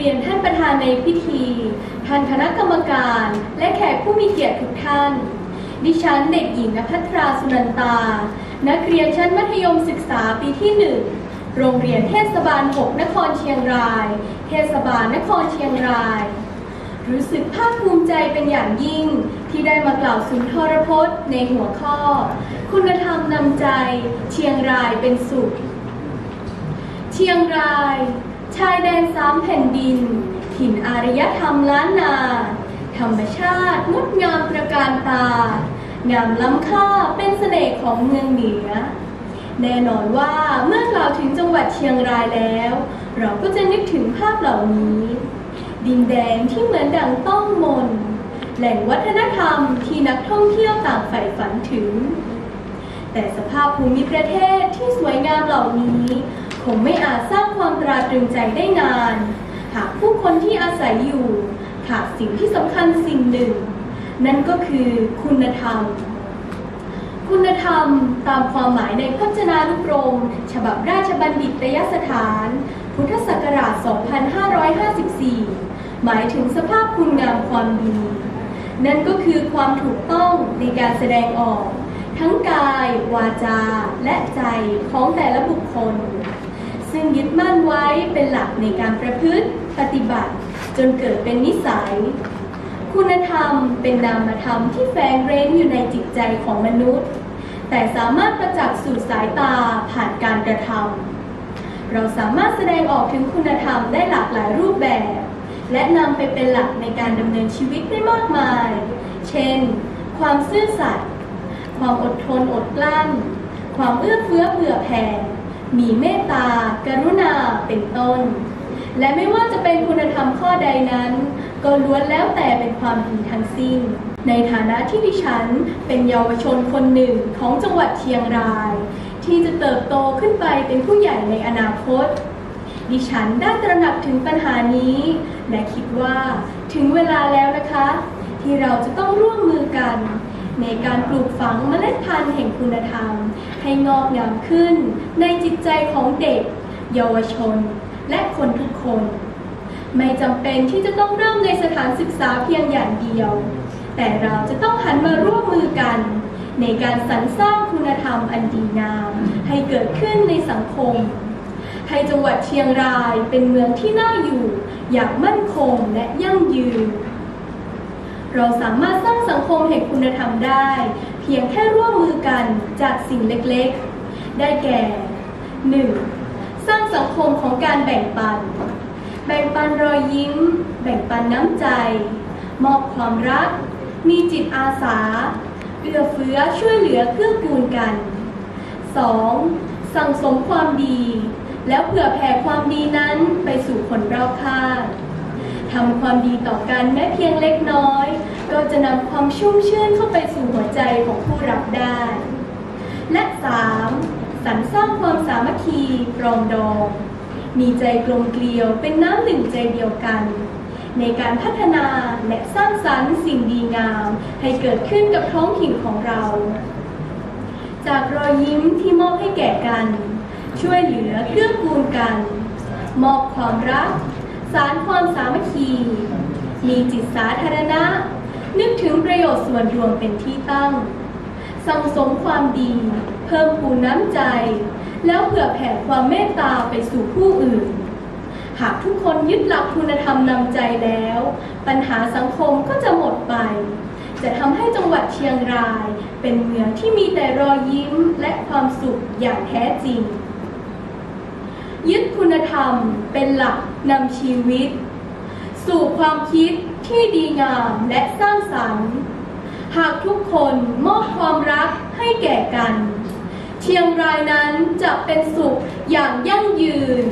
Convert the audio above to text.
รียนท่านประธานในพิธี ท่านคณะกรรมการ และแขกผู้มีเกียรติทุกท่าน ดิฉันเด็กหญิงนภัทราสุนันตา นักเรียนชั้นมัธยมศึกษาปีที่หนึ่งโรงเรียนเทศบาล 6 นครเชียงราย เทศบาลนครเชียงราย รู้สึกภาคภูมิใจเป็นอย่างยิ่ง ที่ได้มากล่าวสุนทรพจน์ในหัวข้อ คุณธรรมนำใจ เชียงรายเป็นสุข เชียงราย ชายแดนสามแผ่นดิน ถิ่นอารยธรรมล้านนา ธรรมชาติงดงามประการตา งามล้ำค่าเป็นเสน่ห์ของเมืองเหนือ แน่นอนว่าเมื่อกล่าวถึงจังหวัดเชียงรายแล้ว เราก็จะนึกถึงภาพเหล่านี้ ดินแดนที่เหมือนดังต้องมน แหล่งวัฒนธรรมที่นักท่องเที่ยวต่างใฝ่ฝันถึง แต่สภาพภูมิประเทศที่สวยงามเหล่านี้ คงไม่อาจสร้างความตราตรึงใจได้นาน หากผู้คนที่อาศัยอยู่ขาดสิ่งที่สำคัญสิ่งหนึ่ง นั่นก็คือคุณธรรม คุณธรรมตามความหมายในพจนานุกรม ฉบับราชบัณฑิตยสถาน พุทธศักราช 2554 หมายถึงสภาพคุณงามความดี นั่นก็คือความถูกต้องในการแสดงออก ทั้งกาย วาจา และใจของแต่ละบุคคล ซึ่งยึดมั่นไว้เป็นหลักในการประพฤติปฏิบัติ จนเกิดเป็นนิสัย คุณธรรมเป็นนามธรรมที่แฝงเร้นอยู่ในจิตใจของมนุษย์ แต่สามารถประจักษ์สู่สายตาผ่านการกระทำเราสามารถแสดงออกถึงคุณธรรมได้หลากหลายรูปแบบ และนำไปเป็นหลักในการดำเนินชีวิตได้มากมาย เช่น ความซื่อสัตย์ความอดทนอดกลั้น ความเอื้อเฟื้อเผื่อแผ่ มีเมตตา กรุณา เป็นต้น และไม่ว่าจะเป็นคุณธรรมข้อใดนั้น ก็ล้วนแล้วแต่เป็นความดีทั้งสิ้น ในฐานะที่ดิฉันเป็นเยาวชนคนหนึ่งของจังหวัดเชียงราย ที่จะเติบโตขึ้นไปเป็นผู้ใหญ่ในอนาคต ดิฉันได้ตระหนักถึงปัญหานี้ และคิดว่าถึงเวลาแล้วนะคะ ที่เราจะต้องร่วมมือกัน ในการปลูกฝังเมล็ดพันธุ์แห่งคุณธรรม ให้งอกงามขึ้น ในจิตใจของเด็ก เยาวชน และคนทุกคน ไม่จำเป็นที่จะต้องเริ่มในสถานศึกษาเพียงอย่างเดียว แต่เราจะต้องหันมาร่วมมือกัน ในการสรรสร้างคุณธรรมอันดีงาม ให้เกิดขึ้นในสังคมให้จังหวัดเชียงรายเป็นเมืองที่น่าอยู่ อย่างมั่นคงและยั่งยืน เราสามารถสร้างสังคมแห่งคุณธรรมได้ เพียงแค่ร่วมมือกันจากสิ่งเล็กๆ ได้แก่ 1. สร้างสังคมของการแบ่งปัน แบ่งปันรอยยิ้ม แบ่งปันน้ำใจ มอบความรัก มีจิตอาสา เอื้อเฟื้อช่วยเหลือเกื้อกูลกัน 2. สั่งสมความดี แล้วเผื่อแผ่ความดีนั้นไปสู่คนรอบข้าง ทำความดีต่อกันแม้เพียงเล็กน้อย ก็จะนำความชุ่มชื่นเข้าไปสู่หัวใจของผู้รับได้ และ 3. สรรสร้างความสามัคคีปรองดอง มีใจกลมเกลียวเป็นน้ำหนึ่งใจเดียวกัน ในการพัฒนาและสร้างสรรค์สิ่งดีงาม ให้เกิดขึ้นกับท้องถิ่นของเรา จากรอยยิ้มที่มอบให้แก่กัน ช่วยเหลือเกื้อกูลกัน มอบความรัก สารความสามัคคี มีจิตสาธารณะ นึกถึงประโยชน์ส่วนรวมเป็นที่ตั้ง สังสมความดี เพิ่มพูนน้ำใจ แล้วเผื่อแผ่ความเมตตาไปสู่ผู้อื่น หากทุกคนยึดหลักคุณธรรมนำใจแล้ว ปัญหาสังคมก็จะหมดไป จะทำให้จังหวัดเชียงราย เป็นเมืองที่มีแต่รอยยิ้มและความสุขอย่างแท้จริง คุณธรรมเป็นหลักนำชีวิต สู่ความคิดที่ดีงามและสร้างสรรค์ หากทุกคนมอบความรักให้แก่กัน เชียงรายนั้นจะเป็นสุขอย่างยั่งยืน